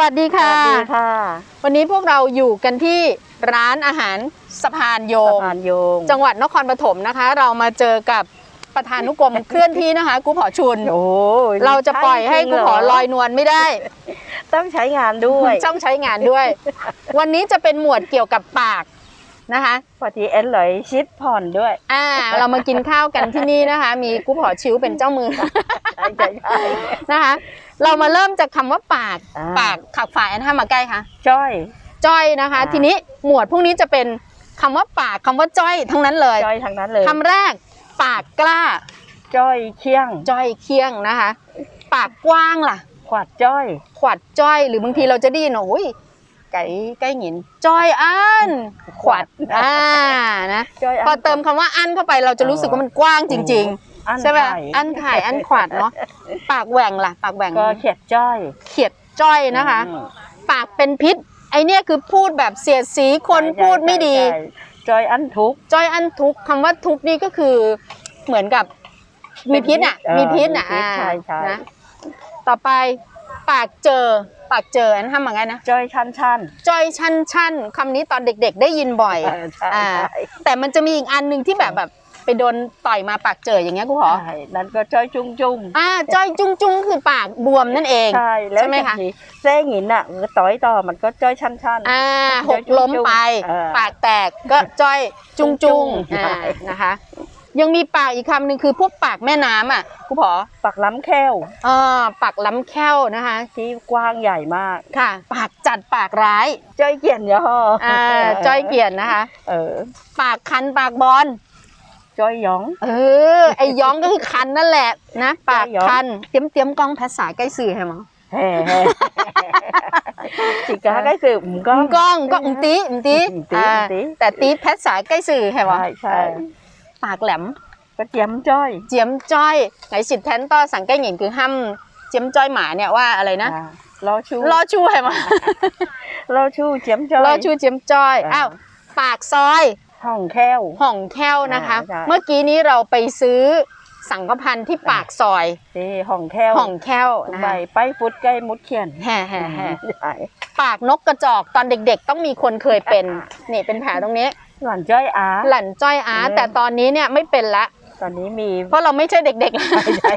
วัสดีสค่ะวัสดีค่ะ วันนี้พวกเราอยู่กันที่ร้านอาหารสะพานโยสะงพานโยง จังหวัดนครปฐมนะคะ เรามาเจอกับประธานุกรมเคลื่อนที่นะคะกูผอชุน โอ้ยเราจะปล่อยให้กูผอลอยนวลไม่ได้ ต้องใช้งานด้วยต้องใช้งานด้วย วันนี้จะเป็นหมวดเกี่ยวกับปากนะคะพอดีเอ็นเลยชิดผ่อนด้วย อ่า เรามากินข้าวกันที่นี่นะคะ มีกูผอชิวเป็นเจ้ามือใช่ใช่ใช่นะคะ เรามาเริ่มจากคำว่าปากอ่า ปากขับฝ่ายอันห้ามาใกล้ค่ะ จ้อย จ้อยนะคะ อ่า ทีนี้หมวดพวกนี้จะเป็นคำว่าปากคำว่าจ้อยทั้งนั้นเลยจ้อยทางนั้นเลยคำแรก ปากกล้า จ้อยเคียงจ้อยเคียงนะคะ ปากกว้างล่ะ ขวาดจ้อย ขวัดจ้อยหรือบางทีเราจะได้ยินโอ้ยไก่ไก่หงินจ้อยอันขวัดอ่านะจ้อยพอเติมคำว่าอันเข้าไปเราจะรู้สึกว่ามันกว้างจริงอันๆ ใช่ไหมไข่อันถ่ายอันขวัดเนาะปากแหว่งล่ะ ปากแหว่งก็เขียดจ้อย เขียดจ้อยนะคะอืมปากเป็นพิษ ไอเนี่ยคือพูดแบบเสียดสีคนใช่พูดไม่ดีใช่ใช่จ้อยอันทุกข์จ้อยอันทุกข์คำว่าทุกข์นี่ก็คือเหมือนกับมีพิษอะเออมีพิษอะมีพิษอ่าใช่ใช่นะต่อไปปากเจอปากเจออันทำยังไงนะจ้อยชันชันจ้อยชันชันคำนี้ตอนเด็ก ๆ ได้ยินบ่อยเออใช่อ่าใช่แต่มันจะมีอีกอันหนึ่งที่แบบแบบ ไปโดนต่อยมาปากเจออย่างเงี้ยกูขอใช่นั่นก็จ้อยจุ้งจุ้งอ่าจ้อยจุ้งจุ้งคือปากบวมนั่นเองใช่แล้วใช่ไหมคะบางทีแซ่หงินอะมันก็ต่อยต่อมันก็จ้อยชันชันอ่าหจ้อยกจุ้งล้มไปเออปากแตกก็จ้อยจุ้งจุ้งจุ้งอ่าใช่นะคะยังมีปากอีกคำหนึ่งคือพวกปากแม่น้ำอะกูขอปักล้ำแค้วเออปากล้ำแค้วนะคะที่กว้างใหญ่มากค่ะ ปากจัดปากร้าย จ้อยเกียนย่ออ่าจ้อยเกียรตินะคะ เออ ปากคันปากบอล จ้อยหยอง เออ ไอ้ย้องก็คือคันนั่นแหละ นะ ปากย้องคัน เตรียมเตรียมกล้องภาษาใกล้สื่อให้มั้งแฮ่แฮ่สิกาใกล้สืบก็กล้องก็อุ้งตีอุ้งตีอุ้งตี้อ่าอุ้งตี้แต่ตีภาษาใกล้สื่อให้มั้งใช่ใช่ปากแหลมก็เจียมจ้อย เจียมจ้อยไหนสิทธิ์แทนต่อสังใกล้หญิงคือห้ำเจียมจ้อยหมาเนี่ยว่าอะไรนะอ่าลอชูรอชูให้มั้งลอชูเจียมจ้อยรอชูเจียมจ้อยอ่าอ้าวปากซอย ห้องแค้ว ห่องแค้วนะคะอ่าใช่ เมื่อกี้นี้เราไปซื้อสังฆพันธ์ที่ปากซอยนี่ห้องแค้วห่องแค้วนะไปคะไปฟุตใกล้มุดเขียนแห่แห่แห่ใช่ปากนกกระจอกตอนเด็กๆ ต้องมีคนเคยเป็นนี่เป็นแผลตรงนี้ หลานจ้อยอา หลั่นจ้อยอาอืม แต่ตอนนี้เนี่ยไม่เป็นละตอนนี้มีเพราะเราไม่ใช่เด็กๆแล้วใช่ใช่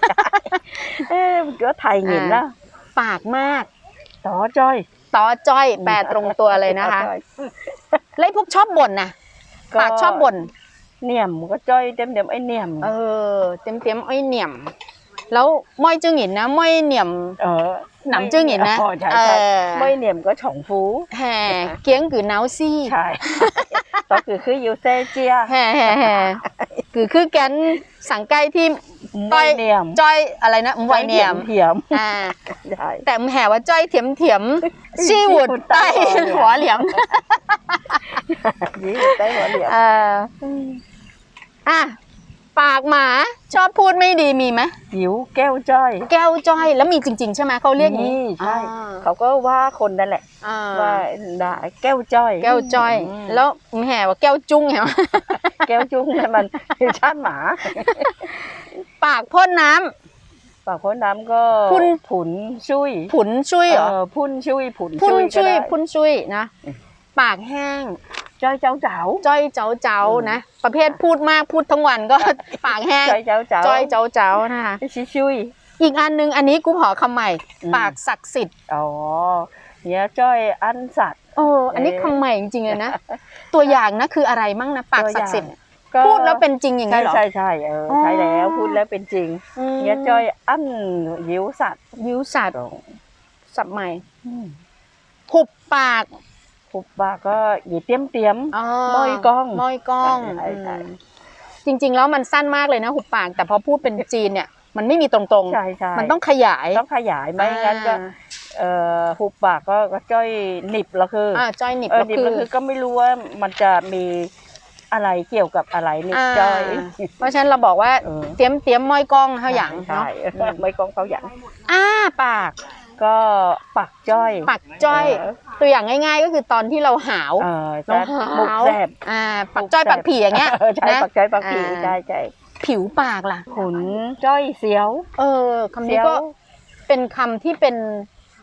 เอ๊ะมันก็ไทยหงินนะปากมากต่อจ้อยต่อจ้อยแปลตรงตัวเลยนะคะต่อจ้อยแล้วไอ้พวกชอบบ่นนะ ปากชอบบ่นเนียมก็จ้อยเต็มเต็มๆไอ้เนียมเออเต็มเต็มๆไอ้เหนี่ยม แล้วม้อยจื้อหงินนะม้อยเหนี่ยม เออหนำจื้อหงินนะอ๋อใช่เอใช่อไม่เนียมก็ฉองฟูแห่เกี้ยงกือน้าวซี่ใช่ก็คือคือยูเซเจียแห่แห่แห่คือคือแกนสังไกที่ต้ไม่อยเนียมจ้อยอะไรนะมวยเหนี่ยมเถียมอ่าใช่แต่แห่ว่าจ้อยเถียมเถียมชี่หวุดใต้หัวเหลี่ยม ยี่ใต้หัวเหลี่ยมเอออะปากหมาชอบพูดไม่ดีมีไหมหิวแก้วจ้อย แก้วจ้อยแล้วมีจริง ๆ ใช่ไหมเขาเรียกอย่างนี้นี่ใช่อ่า เขาก็ว่าคนนั่นแหละอ่าว่าด่าแก้วจ้อย แก้วจ้อยมแล้วแห่ว่าแก้วจุ้งเหรอแก้วจุ้งนั่นมันชาติหมา ปากพ่นน้ำ ปากพ้นน้ำก็พุ่น ผุนชุยผุนชุยเหรอเออพุ่นชุยผุนพุ่นชุยชุยก็ได้ พุ่นชุยนะ ปากแห้ง จ้อยเจ้าเจ้า จ้อยเจ้าเจ้าอืมนะ ประเภทพูดมากพูดทั้งวันก็ปากแห้ง จ้อยเจ้าเจ้าจ้อยเจ้าเจ้านะคะชิชุยอีกอันหนึงอันนี้กูขอคำใหม่อืมปากศักดิ์สิทธิ์อ๋อเนี่ยจ้อยอันสัตว์โอ้อันนี้เอ๊ะคำใหม่จริงๆเลยนะ ตัวอย่างนะคืออะไรมั่งนะปากศักดิ์สิทธิ์ก็พูดแล้วเป็นจริงอย่างใช่นี้เหรอใช่ใช่เออออใช่แล้วพูดแล้วเป็นจริงอืมเนี่ยจ้อยอันยิวสัตว์ยิ้วสัตว์สับใหม่อืมหุบปาก ปุบปากก็หยีเตรียมเตรียมอ๋อม้อยกล้องม้อยกล้องใช่ใช่อืมจริง ๆ แล้วมันสั้นมากเลยนะหุบปาก แต่พอพูดเป็นจีนเนี่ยมันไม่มีตรงใช่ใช่ๆมันต้องขยายต้องขยายไม่งั้นก็อ่าเอ่อหุบปากก็ก็จ้อยหนิบแล้วคือออ่าจ้อยหนิบเออก็หนิบคือแล้วคือก็ไม่รู้ว่ามันจะมีอะไรเกี่ยวกับอะไรหนิบอ่าจ้อย เพราะฉะนั้นเราบอกว่าเออเตรียมเตรียมม้อยกล้องเท่าอย่างใช่เนาะไม่กองเขาอย่างอ้าปาก ก็ปักจ้อยปากจ้อยเออตัวอย่างง่าย ๆ ก็คือตอนที่เราหาวเออเราจะหหมุกาวแสบอ่าปากจ้อยปากผีอย่างเงี้ยออใช่นะปักจ้อยปักผีอ่าใช่ใช่ผิวปากล่ะขุนจ้อยเสียว เออคำเสีนี้ยวก็เป็นคำที่เป็น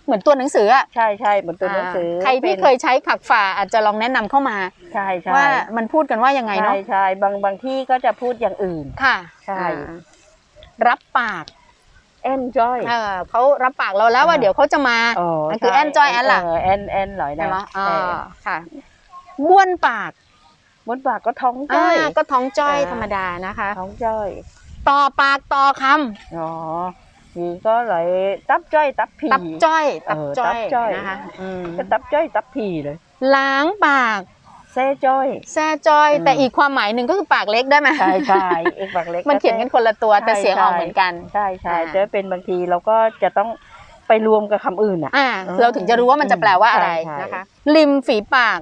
เหมือนตัวหนังสืออะใช่ใช่เหมือนตัวหนังสือ ใครที่ป็นเคยใช้ขับฝ่าอาจจะลองแนะนำเข้ามาใช่ใช่ว่ามันพูดกันว่ายังไงใช่เนาะใช่บางบางที่ก็จะพูดอย่างอื่นค่ะใช่อ่ารับปาก enjoy เออเขารับปากเราแล้วว่าอ่าเดี๋ยวเขาจะมาอ๋อมันคือใช่ enjoy อันล่ะเออ en en หน่อยนะใช่ไหมอ่าเออค่ะบ้วนปากมดปากก็ท้องอ่าจ้อยก็ท้องจ้อยอ่าธรรมดานะคะ ท้องจ้อย ต่อปากต่อคอ๋อ thì có lại tắp chơi tắp phì ำตับจ้อย ตับเออจ้อยตับจ้อยนะคะอืม cái tắp chơi tắp phì rồi ล้างปาก xe chơi แซ่จ้อยอืมแต่อีกความหมายหนึ่งก็คือปากเล็กได้ไหมใช่ใช่อีกบางเล็กมันเขียนกันคนละตัวแต่ใช่เสียงออกใช่เหมือนกันใช่ใช่อ่าจะเป็นบางทีเราก็จะต้องไปรวมกับคำอื่นอะอ่าอืมเราถึงจะรู้ว่ามันจะแปลว่าอะไรใช่ใช่นะคะริมฝีปาก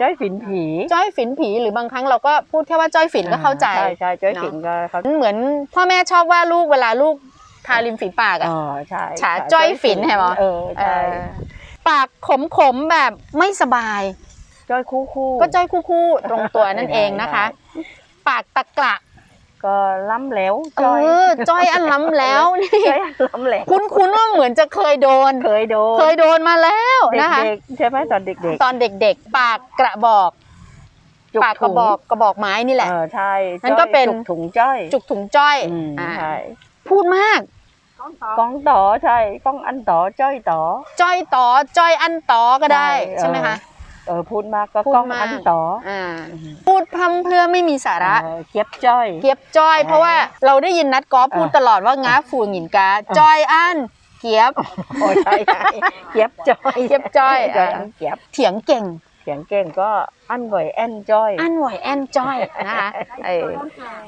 จ้อยฝินผี จ้อยฝินผีหรือบางครั้งเราก็พูดแค่ว่าจ้อยฝินก็เข้าใจใช่ใช่จ้อยเนอะฝินก็เขาเหมือนพ่อแม่ชอบว่าลูกเวลาลูกทาริมฝีปากอะอ๋อใช่ฉาจ้อยฝินใช่ไหมเออใช่เออปากขมขมๆแบบไม่สบาย จ้อยคู่คู่ก็จ้อยคู่ๆตรงตัวนั่นเองนะคะ ปากตะกระก็ล้ำแล้วเอจ้อยอจ้อยอันล้ำแล้วนี่จ้อยล้ำแล้วคุ้นๆว่าเหมือนจะเคยโดนเคยโดนเคยโดนมาแล้วนะคะเด็กๆใช่ไหมตอนเด็กตอนเด็กๆ ปากกระบอกๆจุปากกระบอกกระบอกไม้นี่แหละเออใช่นั่นก็เป็นจุกถุงจ้อย จุกถุงจ้อยอืมอ่าใช่พูดมากก้องต่อใช่ก้องอันต่อจ้อยต่อจ้อยต่อจ้อยอันต่อก็ได้ใช่ใช่ไหมเออคะ เออพูดมากก็พูดก้องมาก อันต่ออ่าพูดพร่ำเพรื่อไม่มีสาระ เออเก็บจ้อย เกียบจ้อยเออเพราะว่าเราได้ยินนัดกอล์ฟพูดเออตลอดว่าง้าฟูหงินกาจ้อยอันเกียบ โอ้ใช่ใช่เก็บจ้อยเก็บจ้อยจ้อยอ่าอันเก็บเถียงเก่ง เสียงเก่งก็อันบ่อยแอนจ้อย อันไหวแอนจ้อยนะคะเออ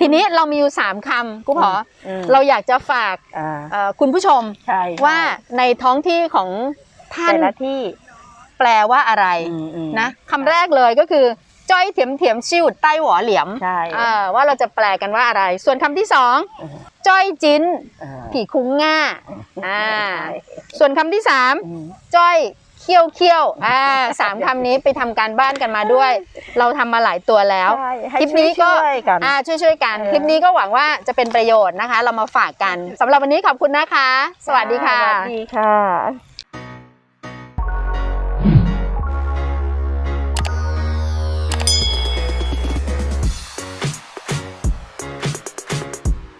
ทีนี้เรามีอยู่สามคำกูพออม เราอยากจะฝากอ่าเอ่อคุณผู้ชมใช่ว่าในท้องที่ของท่านแต่ละที่แปลว่าอะไรอืมอืมนะคำแรกเลยก็คือจ้อยเถียมเถียมชิวใต้หวอเหลียมใช่อ่าว่าเราจะแปลกันว่าอะไร ส่วนคำที่สองอืมจ้อยจิ้นอ่าผีคุ้งง่าอ่าใช่ส่วนคำที่สามอืมจ้อยเคี้ยวเคี้ยวอ่าสามคำนี้ไปทำการบ้านกันมาด้วย เราทำมาหลายตัวแล้วใช่ให้คลิปนี้ก็ช่วยๆกันอ่าช่วยช่วยๆกันเออคลิปนี้ก็หวังว่าจะเป็นประโยชน์นะคะ เรามาฝากกันสำหรับวันนี้ขอบคุณนะคะ สวัสดีค่ะ สวัสดีค่ะ